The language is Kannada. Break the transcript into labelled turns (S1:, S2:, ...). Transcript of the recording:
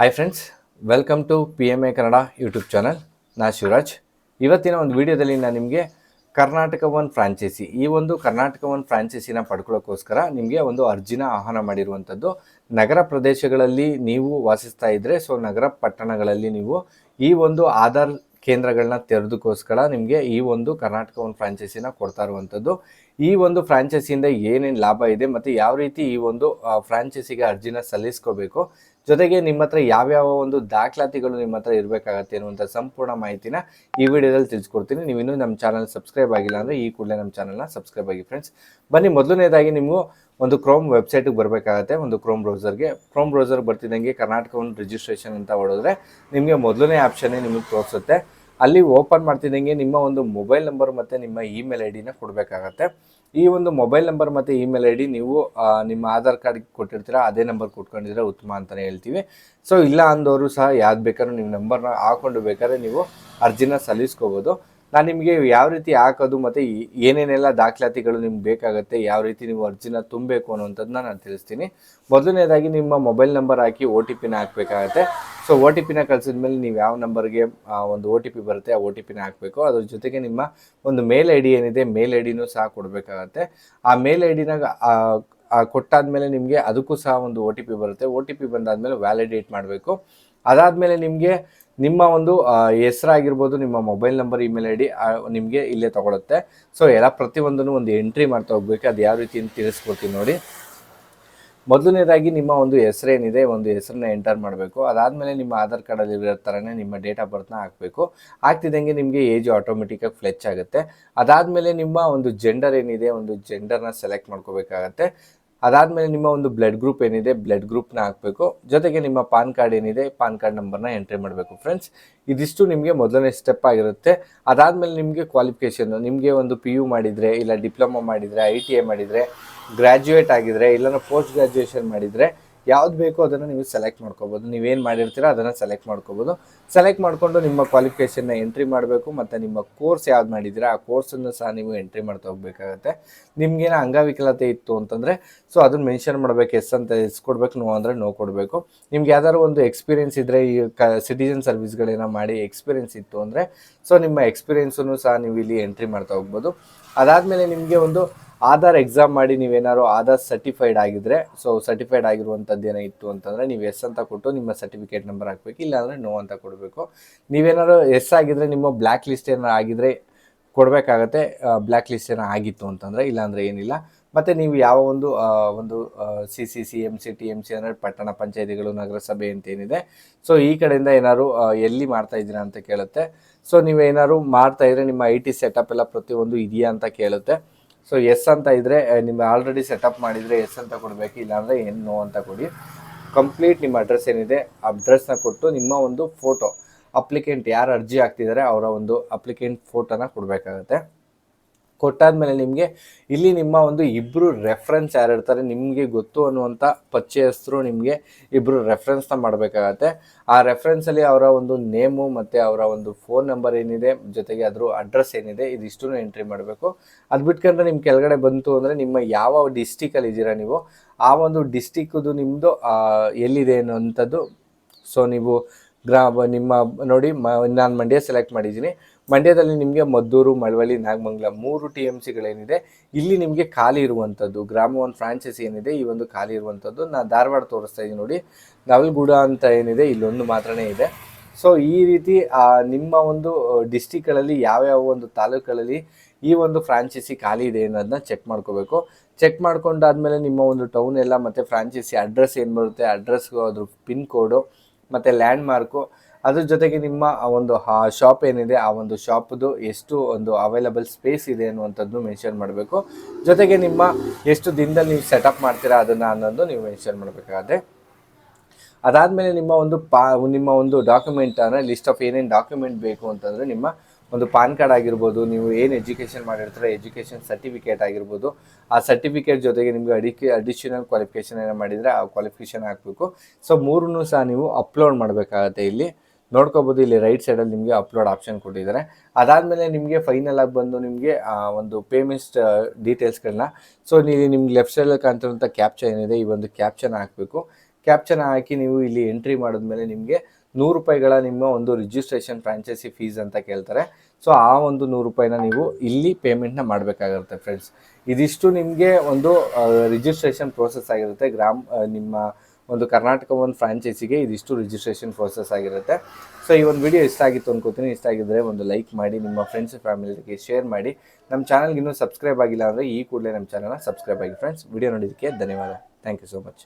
S1: Hi friends welcome to P M A Kannada YouTube channel ನಾ ಶಿವರಾಜ್ ಇವತ್ತಿನ ಒಂದು ವಿಡಿಯೋದಲ್ಲಿ ನಾನು ನಿಮಗೆ ಕರ್ನಾಟಕ ಒನ್ ಫ್ರಾಂಚೈಸಿ ಈ ಒಂದು ಕರ್ನಾಟಕ ಒನ್ ಫ್ರಾಂಚೈಸಿನ ಪಡ್ಕೊಳ್ಳೋಕ್ಕೋಸ್ಕರ ನಿಮಗೆ ಒಂದು ಅರ್ಜಿನ ಆಹ್ವಾನ ಮಾಡಿರುವಂಥದ್ದು ನಗರ ಪ್ರದೇಶಗಳಲ್ಲಿ ನೀವು ವಾಸಿಸ್ತಾ ಇದ್ದರೆ ಸೊ ನಗರ ಪಟ್ಟಣಗಳಲ್ಲಿ ನೀವು ಈ ಒಂದು ಆಧಾರ್ ಕೇಂದ್ರಗಳನ್ನ ತೆರೆದಕ್ಕೋಸ್ಕರ ನಿಮಗೆ ಈ ಒಂದು ಕರ್ನಾಟಕ ಒನ್ ಫ್ರಾಂಚೈಸಿನ ಕೊಡ್ತಾ ಇರುವಂಥದ್ದು ಈ ಒಂದು ಫ್ರಾಂಚೈಸಿಯಿಂದ ಏನೇನು ಲಾಭ ಇದೆ ಮತ್ತು ಯಾವ ರೀತಿ ಈ ಒಂದು ಫ್ರಾಂಚೈಸಿಗೆ ಅರ್ಜಿನ ಸಲ್ಲಿಸ್ಕೋಬೇಕು, ಜೊತೆಗೆ ನಿಮ್ಮ ಹತ್ರ ಯಾವ್ಯಾವ ಒಂದು ದಾಖಲಾತಿಗಳು ನಿಮ್ಮ ಹತ್ರ ಇರಬೇಕಾಗತ್ತೆ ಅನ್ನುವಂಥ ಸಂಪೂರ್ಣ ಮಾಹಿತಿನ ಈ ವಿಡಿಯೋದಲ್ಲಿ ತಿಳಿಸ್ಕೊಡ್ತೀನಿ. ನೀವು ಇನ್ನೂ ನಮ್ಮ ಚಾನಲ್ ಸಬ್ಸ್ಕ್ರೈಬ್ ಆಗಿಲ್ಲ ಅಂದರೆ ಈ ಕೂಡಲೇ ನಮ್ಮ ಚಾನಲ್ನ ಸಬ್ಸ್ಕ್ರೈಬ್ ಆಗಿ ಫ್ರೆಂಡ್ಸ್ ಬನ್ನಿ, ಮೊದಲನೇದಾಗಿ ನೀವು ಒಂದು ಕ್ರೋಮ್ ವೆಬ್ಸೈಟಿಗೆ ಬರಬೇಕಾಗತ್ತೆ, ಒಂದು ಕ್ರೋಮ್ ಬ್ರೌಸರ್ಗೆ ಕ್ರೋಮ್ ಬ್ರೌಸರ್ ಬರ್ತಿದ್ದಂಗೆ ಕರ್ನಾಟಕ ಒಂದು ರಿಜಿಸ್ಟ್ರೇಷನ್ ಅಂತ ಹೊಡೆದ್ರೆ ನಿಮಗೆ ಮೊದಲನೇ ಆಪ್ಷನ್ನೇ ನಿಮಗೆ ತೋರಿಸುತ್ತೆ. ಅಲ್ಲಿ ಓಪನ್ ಮಾಡ್ತಿದ್ದಂಗೆ ನಿಮ್ಮ ಒಂದು ಮೊಬೈಲ್ ನಂಬರ್ ಮತ್ತು ನಿಮ್ಮ ಇಮೇಲ್ ಐ ಡಿನ ಕೊಡಬೇಕಾಗತ್ತೆ. ಈ ಒಂದು ಮೊಬೈಲ್ ನಂಬರ್ ಮತ್ತು ಇಮೇಲ್ ಐ ಡಿ ನೀವು ನಿಮ್ಮ ಆಧಾರ್ ಕಾರ್ಡ್ ಕೊಟ್ಟಿರ್ತೀರ, ಅದೇ ನಂಬರ್ ಕೊಟ್ಕೊಂಡಿದ್ರೆ ಉತ್ತಮ ಅಂತಲೇ ಹೇಳ್ತೀವಿ. ಸೊ, ಇಲ್ಲ ಅಂದವರು ಸಹ ಯಾವ್ದು ಬೇಕಾದ್ರೂ ನಿಮ್ಮ ನಂಬರ್ನ ಹಾಕೊಂಡು ಬೇಕಾದ್ರೆ ನೀವು ಅರ್ಜಿನ ಸಲ್ಲಿಸ್ಕೋಬೋದು. ನಾನು ನಿಮಗೆ ಯಾವ ರೀತಿ ಹಾಕೋದು ಮತ್ತು ಏನೇನೆಲ್ಲ ದಾಖಲಾತಿಗಳು ನಿಮ್ಗೆ ಬೇಕಾಗುತ್ತೆ, ಯಾವ ರೀತಿ ನೀವು ಅರ್ಜಿನ ತುಂಬಬೇಕು ಅನ್ನೋಂಥದ್ದನ್ನ ನಾನು ತಿಳಿಸ್ತೀನಿ. ಮೊದಲನೇದಾಗಿ ನಿಮ್ಮ ಮೊಬೈಲ್ ನಂಬರ್ ಹಾಕಿ ಒ ಟಿ ಪಿನ ಹಾಕಬೇಕಾಗತ್ತೆ. ಸೊ ಒ ಟಿ ಪಿನ ಕಳಿಸಿದ ಮೇಲೆ ನೀವು ಯಾವ ನಂಬರ್ಗೆ ಒಂದು ಒ ಟಿ ಪಿ ಬರುತ್ತೆ ಆ ಒ ಟಿ ಪಿನ ಹಾಕಬೇಕು. ಅದ್ರ ಜೊತೆಗೆ ನಿಮ್ಮ ಒಂದು ಮೇಲ್ ಐ ಡಿ ಏನಿದೆ, ಮೇಲ್ ಐ ಡಿನೂ ಸಹ ಕೊಡಬೇಕಾಗತ್ತೆ. ಆ ಮೇಲ್ ಐ ಡಿನ ಕೊಟ್ಟಾದ್ಮೇಲೆ ನಿಮಗೆ ಅದಕ್ಕೂ ಸಹ ಒಂದು ಒ ಟಿ ಪಿ ಬರುತ್ತೆ. ಒ ಟಿ ಪಿ ಬಂದಾದಮೇಲೆ ವ್ಯಾಲಿಡೇಟ್ ಮಾಡಬೇಕು. ಅದಾದಮೇಲೆ ನಿಮಗೆ ನಿಮ್ಮ ಒಂದು ಹೆಸರಾಗಿರ್ಬೋದು, ನಿಮ್ಮ mobile number, email I D ನಿಮಗೆ ಇಲ್ಲೇ ತಗೊಳುತ್ತೆ. ಸೊ, ಎಲ್ಲ ಪ್ರತಿಯೊಂದನ್ನು ಒಂದು ಎಂಟ್ರಿ ಮಾಡ್ತಾ ಹೋಗ್ಬೇಕು. ಅದು ಯಾವ ರೀತಿ ತಿಳಿಸ್ಕೊಡ್ತೀನಿ ನೋಡಿ. ಮೊದಲನೇದಾಗಿ ನಿಮ್ಮ ಒಂದು ಹೆಸರೇನಿದೆ ಒಂದು ಹೆಸರನ್ನ ಎಂಟರ್ ಮಾಡಬೇಕು. ಅದಾದಮೇಲೆ ನಿಮ್ಮ ಆಧಾರ್ ಕಾರ್ಡಲ್ಲಿ ಇರೋ ಥರನೇ ನಿಮ್ಮ ಡೇಟ್ ಆಫ್ ಬರ್ತ್ನ ಹಾಕಬೇಕು. ಆಗ್ತಿದ್ದಂಗೆ ನಿಮಗೆ ಏಜ್ ಆಟೋಮೆಟಿಕಾಗಿ ಫ್ಲೆಚ್ ಆಗುತ್ತೆ. ಅದಾದಮೇಲೆ ನಿಮ್ಮ ಒಂದು ಜೆಂಡರ್ ಏನಿದೆ, ಒಂದು ಜೆಂಡರ್ನ ಸೆಲೆಕ್ಟ್ ಮಾಡ್ಕೋಬೇಕಾಗತ್ತೆ. ಅದಾದಮೇಲೆ ನಿಮ್ಮ ಒಂದು ಬ್ಲಡ್ ಗ್ರೂಪ್ ಏನಿದೆ ಬ್ಲಡ್ ಗ್ರೂಪ್ನ ಹಾಕಬೇಕು. ಜೊತೆಗೆ ನಿಮ್ಮ ಪಾನ್ ಕಾರ್ಡ್ ಏನಿದೆ ಪಾನ್ ಕಾರ್ಡ್ ನಂಬರ್ನ ಎಂಟ್ರಿ ಮಾಡಬೇಕು ಫ್ರೆಂಡ್ಸ್ ಇದಿಷ್ಟು ನಿಮಗೆ ಮೊದಲನೇ ಸ್ಟೆಪ್ ಆಗಿರುತ್ತೆ. ಅದಾದಮೇಲೆ ನಿಮಗೆ ಕ್ವಾಲಿಫಿಕೇಷನ್ ನಿಮಗೆ ಒಂದು ಪಿ ಯು ಮಾಡಿದರೆ, ಇಲ್ಲ ಡಿಪ್ಲೊಮಾ ಮಾಡಿದರೆ ಐ ಟಿ ಐ ಮಾಡಿದರೆ ಗ್ರ್ಯಾಜುಯೇಟ್ ಆಗಿದರೆ ಇಲ್ಲ ಪೋಸ್ಟ್ ಗ್ರ್ಯಾಜುಯೇಷನ್ ಮಾಡಿದರೆ ಯಾವ್ದು ಬೇಕೋ ಅದನ್ನು ನೀವು ಸೆಲೆಕ್ಟ್ ಮಾಡ್ಕೋಬೋದು. ನೀವೇನು ಮಾಡಿರ್ತೀರಾ ಅದನ್ನು ಸೆಲೆಕ್ಟ್ ಮಾಡ್ಕೋಬೋದು. ಸೆಲೆಕ್ಟ್ ಮಾಡಿಕೊಂಡು ನಿಮ್ಮ ಕ್ವಾಲಿಫಿಕೇಷನ್ನ ಎಂಟ್ರಿ ಮಾಡಬೇಕು, ಮತ್ತು ನಿಮ್ಮ ಕೋರ್ಸ್ ಯಾವ್ದು ಮಾಡಿದ್ದೀರಾ, ಆ ಕೋರ್ಸನ್ನು ಸಹ ನೀವು ಎಂಟ್ರಿ ಮಾಡ್ತಾ ಹೋಗ್ಬೇಕಾಗತ್ತೆ. ನಿಮ್ಗೇನೋ ಅಂಗವಿಕಲತೆ ಇತ್ತು ಅಂತಂದರೆ ಸೊ ಅದನ್ನು ಮೆನ್ಷನ್ ಮಾಡಬೇಕು ಎಸ್ ಅಂತ ಎಸ್ ಕೊಡ್ಬೇಕು ನೋ ಅಂದರೆ ನೋ ಕೊಡಬೇಕು. ನಿಮ್ಗೆ ಯಾವ್ದಾದ್ರು ಒಂದು ಎಕ್ಸ್ಪೀರಿಯನ್ಸ್ ಇದ್ದರೆ ಈ ಕ ಸಿಟಿಜನ್ ಸರ್ವಿಸ್ಗಳೇನೋ ಮಾಡಿ ಎಕ್ಸ್ಪೀರಿಯನ್ಸ್ ಇತ್ತು ಅಂದರೆ ಸೊ ನಿಮ್ಮ ಎಕ್ಸ್ಪೀರಿಯೆನ್ಸನ್ನು ಸಹ ನೀವು ಇಲ್ಲಿ ಎಂಟ್ರಿ ಮಾಡ್ತಾ ಹೋಗ್ಬೋದು. ಅದಾದಮೇಲೆ ನಿಮಗೆ ಒಂದು ಆಧಾರ್ ಎಕ್ಸಾಮ್ ಮಾಡಿ ನೀವೇನಾದ್ರು ಆಧಾರ್ ಸರ್ಟಿಫೈಡ್ ಆಗಿದ್ರೆ ಸೊ ಸರ್ಟಿಫೈಡ್ ಆಗಿರುವಂಥದ್ದು ಏನೋ ಇತ್ತು ಅಂತಂದರೆ ನೀವು ಎಸ್ ಅಂತ ಕೊಟ್ಟು ನಿಮ್ಮ ಸರ್ಟಿಫಿಕೇಟ್ ನಂಬರ್ ಹಾಕ್ಬೇಕು, ಇಲ್ಲಾಂದರೆ ನೋ ಅಂತ ಕೊಡಬೇಕು. ನೀವೇನಾದ್ರು ಎಸ್ ಆಗಿದ್ರೆ ನಿಮ್ಮ ಬ್ಲ್ಯಾಕ್ ಲಿಸ್ಟ್ ಏನಾರು ಆಗಿದ್ರೆ ಕೊಡಬೇಕಾಗತ್ತೆ ಬ್ಲ್ಯಾಕ್ ಲಿಸ್ಟ್ ಏನೋ ಆಗಿತ್ತು ಅಂತಂದರೆ, ಇಲ್ಲಾಂದರೆ ಏನಿಲ್ಲ. ಮತ್ತು ನೀವು ಯಾವ ಒಂದು ಒಂದು C C C M C T M C ಅಂದರೆ ಪಟ್ಟಣ ಪಂಚಾಯತಿಗಳು, ನಗರಸಭೆ ಅಂತ ಏನಿದೆ ಸೊ ಈ ಕಡೆಯಿಂದ ಏನಾದ್ರು ಎಲ್ಲಿ ಮಾಡ್ತಾ ಇದ್ದೀರಾ ಅಂತ ಕೇಳುತ್ತೆ. ಸೊ ನೀವೇನಾದ್ರು ಮಾಡ್ತಾ ಇದ್ರೆ ನಿಮ್ಮ ಐ ಟಿ ಸೆಟಪ್ ಎಲ್ಲ ಪ್ರತಿಯೊಂದು ಇದೆಯಾ ಅಂತ ಕೇಳುತ್ತೆ. ಸೊ ಎಸ್ ಅಂತ ಇದ್ದರೆ ನಿಮ್ಮ ಆಲ್ರೆಡಿ ಸೆಟಪ್ ಮಾಡಿದರೆ ಎಸ್ ಅಂತ ಕೊಡಬೇಕು, ಇಲ್ಲಾಂದರೆ ಏನು ನೋ ಅಂತ ಕೊಡಿ. ಕಂಪ್ಲೀಟ್ ನಿಮ್ಮ ಅಡ್ರೆಸ್ ಏನಿದೆ ಅಡ್ರೆಸ್ನ ಕೊಟ್ಟು ನಿಮ್ಮ ಒಂದು ಫೋಟೋ ಅಪ್ಲಿಕೆಂಟ್ ಯಾರು ಅರ್ಜಿ ಹಾಕ್ತಿದ್ದಾರೆ ಅವರ ಒಂದು ಅಪ್ಲಿಕೆಂಟ್ ಫೋಟೋನ ಕೊಡಬೇಕಾಗತ್ತೆ. ಕೊಟ್ಟಾದ್ಮೇಲೆ ನಿಮಗೆ ಇಲ್ಲಿ ನಿಮ್ಮ ಒಂದು ಇಬ್ಬರು ರೆಫರೆನ್ಸ್ ಯಾರು ಇರ್ತಾರೆ ನಿಮಗೆ ಗೊತ್ತು ಅನ್ನುವಂಥ ಪರಿಚಯಸ್ಥರು ನಿಮಗೆ ಇಬ್ಬರು ರೆಫರೆನ್ಸ್ನ ಮಾಡಬೇಕಾಗತ್ತೆ. ಆ ರೆಫರೆನ್ಸಲ್ಲಿ ಅವರ ಒಂದು ನೇಮು ಮತ್ತು ಅವರ ಒಂದು ಫೋನ್ ನಂಬರ್ ಏನಿದೆ, ಜೊತೆಗೆ ಅದರ ಅಡ್ರೆಸ್ ಏನಿದೆ ಇದಿಷ್ಟು ಎಂಟ್ರಿ ಮಾಡಬೇಕು. ಅದು ಬಿಟ್ಕೊಂಡ್ರೆ ನಿಮ್ಮ ಕೆಳಗಡೆ ಬಂತು ಅಂದರೆ ನಿಮ್ಮ ಯಾವ ಡಿಸ್ಟಿಕಲ್ಲಿ ಇದ್ದೀರಾ ನೀವು, ಆ ಒಂದು ಡಿಸ್ಟಿಕ್ದು ನಿಮ್ಮದು ಎಲ್ಲಿದೆ ಅನ್ನೋಂಥದ್ದು ಸೊ ನೀವು ಗ್ರಾ ನಿಮ್ಮ ನೋಡಿ ಮ ನಾನು ಮಂಡ್ಯ ಸೆಲೆಕ್ಟ್ ಮಾಡಿದ್ದೀನಿ. ಮಂಡ್ಯದಲ್ಲಿ ನಿಮಗೆ ಮದ್ದೂರು, ಮಳವಳ್ಳಿ, ನಾಗಮಂಗಲ ಮೂರು ಟಿ ಎಂ ಸಿಗಳೇನಿದೆ ಇಲ್ಲಿ ನಿಮಗೆ ಖಾಲಿ ಇರುವಂಥದ್ದು ಗ್ರಾಮ ಒಂದು ಫ್ರಾಂಚೈಸಿ ಏನಿದೆ, ಈ ಒಂದು ಖಾಲಿ ಇರುವಂಥದ್ದು ನಾನು ಧಾರವಾಡ ತೋರಿಸ್ತಾ ಇದ್ದೀನಿ ನೋಡಿ. ನವಲ್ಗುಡ ಅಂತ ಏನಿದೆ, ಇಲ್ಲೊಂದು ಮಾತ್ರನೇ ಇದೆ. ಸೊ ಈ ರೀತಿ ನಿಮ್ಮ ಒಂದು ಡಿಸ್ಟಿಕ್ಗಳಲ್ಲಿ ಯಾವ್ಯಾವ ಒಂದು ತಾಲೂಕುಗಳಲ್ಲಿ ಈ ಒಂದು ಫ್ರಾಂಚೈಸಿ ಖಾಲಿ ಇದೆ ಅನ್ನೋದನ್ನ ಚೆಕ್ ಮಾಡ್ಕೋಬೇಕು. ಚೆಕ್ ಮಾಡ್ಕೊಂಡಾದ್ಮೇಲೆ ನಿಮ್ಮ ಒಂದು ಟೌನ್ ಎಲ್ಲ ಮತ್ತು ಫ್ರಾಂಚೈಸಿ ಅಡ್ರೆಸ್ ಏನು ಬರುತ್ತೆ ಅಡ್ರೆಸ್ಗೂ ಅದ್ರ ಪಿನ್ ಕೋಡು ಮತ್ತು ಲ್ಯಾಂಡ್ ಮಾರ್ಕು ಅದ್ರ ಜೊತೆಗೆ ನಿಮ್ಮ ಆ ಒಂದು ಶಾಪ್ ಏನಿದೆ, ಆ ಒಂದು ಶಾಪ್ದು ಎಷ್ಟು ಒಂದು ಅವೈಲಬಲ್ ಸ್ಪೇಸ್ ಇದೆ ಅನ್ನುವಂಥದ್ದು ಮೆನ್ಷನ್ ಮಾಡಬೇಕು. ಜೊತೆಗೆ ನಿಮ್ಮ ಎಷ್ಟು ದಿನದಲ್ಲಿ ನೀವು ಸೆಟಪ್ ಮಾಡ್ತೀರಾ ಅದನ್ನು ಅನ್ನೋದು ನೀವು ಮೆನ್ಷನ್ ಮಾಡಬೇಕಾಗತ್ತೆ. ಅದಾದಮೇಲೆ ನಿಮ್ಮ ಒಂದು ಪಾ, ನಿಮ್ಮ ಒಂದು ಡಾಕ್ಯುಮೆಂಟ್ ಅಂದರೆ ಲಿಸ್ಟ್ ಆಫ್ ಏನೇನು ಡಾಕ್ಯುಮೆಂಟ್ ಬೇಕು ಅಂತಂದರೆ ನಿಮ್ಮ ಒಂದು ಪಾನ್ ಕಾರ್ಡ್ ಆಗಿರ್ಬೋದು, ನೀವು ಏನು ಎಜುಕೇಷನ್ ಮಾಡಿರ್ತೀರ ಎಜುಕೇಷನ್ ಸರ್ಟಿಫಿಕೇಟ್ ಆಗಿರ್ಬೋದು, ಆ ಸರ್ಟಿಫಿಕೇಟ್ ಜೊತೆಗೆ ನಿಮಗೆ ಅಡಿಕೆ ಅಡಿಷನಲ್ ಕ್ವಾಲಿಫಿಕೇಷನ್ ಏನೋ ಮಾಡಿದರೆ ಆ ಕ್ವಾಲಿಫಿಕೇಷನ್ ಹಾಕಬೇಕು. ಸೊ ಮೂರನ್ನೂ ಸಹ ನೀವು ಅಪ್ಲೋಡ್ ಮಾಡಬೇಕಾಗತ್ತೆ ಇಲ್ಲಿ. ನೋಡ್ಕೋಬೋದು, ಇಲ್ಲಿ ರೈಟ್ ಸೈಡಲ್ಲಿ ನಿಮಗೆ ಅಪ್ಲೋಡ್ ಆಪ್ಷನ್ ಕೊಟ್ಟಿದ್ದಾರೆ. ಅದಾದಮೇಲೆ ನಿಮಗೆ ಫೈನಲ್ ಆಗಿ ಬಂದು ನಿಮಗೆ ಒಂದು ಪೇಮೆಂಟ್ ಡೀಟೇಲ್ಸ್ಗಳನ್ನ ಸೊ ನೀವು ನಿಮ್ಗೆ ಲೆಫ್ಟ್ ಸೈಡಲ್ಲಿ ಕಾಣ್ತಿರುವಂಥ ಕ್ಯಾಪ್ಚರ್ ಏನಿದೆ ಈ ಒಂದು ಕ್ಯಾಪ್ಚರ್ನ ಹಾಕಬೇಕು. ಕ್ಯಾಪ್ಚನ ಹಾಕಿ ನೀವು ಇಲ್ಲಿ ಎಂಟ್ರಿ ಮಾಡಿದ್ಮೇಲೆ ನಿಮಗೆ ನೂರು ರೂಪಾಯಿಗಳ ನಿಮ್ಮ ಒಂದು ರಿಜಿಸ್ಟ್ರೇಷನ್ ಫ್ರಾಂಚೈಸಿ ಫೀಸ್ ಅಂತ ಕೇಳ್ತಾರೆ. ಸೊ ಆ ಒಂದು ನೂರು ರೂಪಾಯಿನ ನೀವು ಇಲ್ಲಿ ಪೇಮೆಂಟ್ನ ಮಾಡಬೇಕಾಗಿರುತ್ತೆ ಫ್ರೆಂಡ್ಸ್ ಇದಿಷ್ಟು ನಿಮಗೆ ಒಂದು ರಿಜಿಸ್ಟ್ರೇಷನ್ ಪ್ರೋಸೆಸ್ ಆಗಿರುತ್ತೆ. ಗ್ರಾಮ್ ನಿಮ್ಮ ಒಂದು ಕರ್ನಾಟಕ ಒಂದು ಫ್ರಾಂಚೈಸಿಗೆ ಇದಿಷ್ಟು ರಿಜಿಸ್ಟ್ರೇಷನ್ ಪ್ರೋಸೆಸ್ ಆಗಿರುತ್ತೆ. ಸೊ ಈ ಒಂದು ವಿಡಿಯೋ ಇಷ್ಟ ಆಗಿತ್ತು ಅನ್ಕೋತೀನಿ. ಇಷ್ಟ ಆಗಿದ್ದರೆ ಒಂದು ಲೈಕ್ ಮಾಡಿ, ನಿಮ್ಮ ಫ್ರೆಂಡ್ಸ್ ಫ್ಯಾಮಿಲಿಗೆ ಶೇರ್ ಮಾಡಿ. ನಮ್ಮ ಚಾನಲ್ಗೆ ಇನ್ನೂ ಸಬ್ಸ್ಕ್ರೈಬ್ ಆಗಿಲ್ಲ ಅಂದರೆ ಈ ಕೂಡಲೇ ನಮ್ಮ ಚಾನಲ್ನ ಸಬ್ಸ್ಕ್ರೈಬ್ ಆಗಿ ಫ್ರೆಂಡ್ಸ್ ವಿಡಿಯೋ ನೋಡಿದ್ದಕ್ಕೆ ಧನ್ಯವಾದ. Thank you so much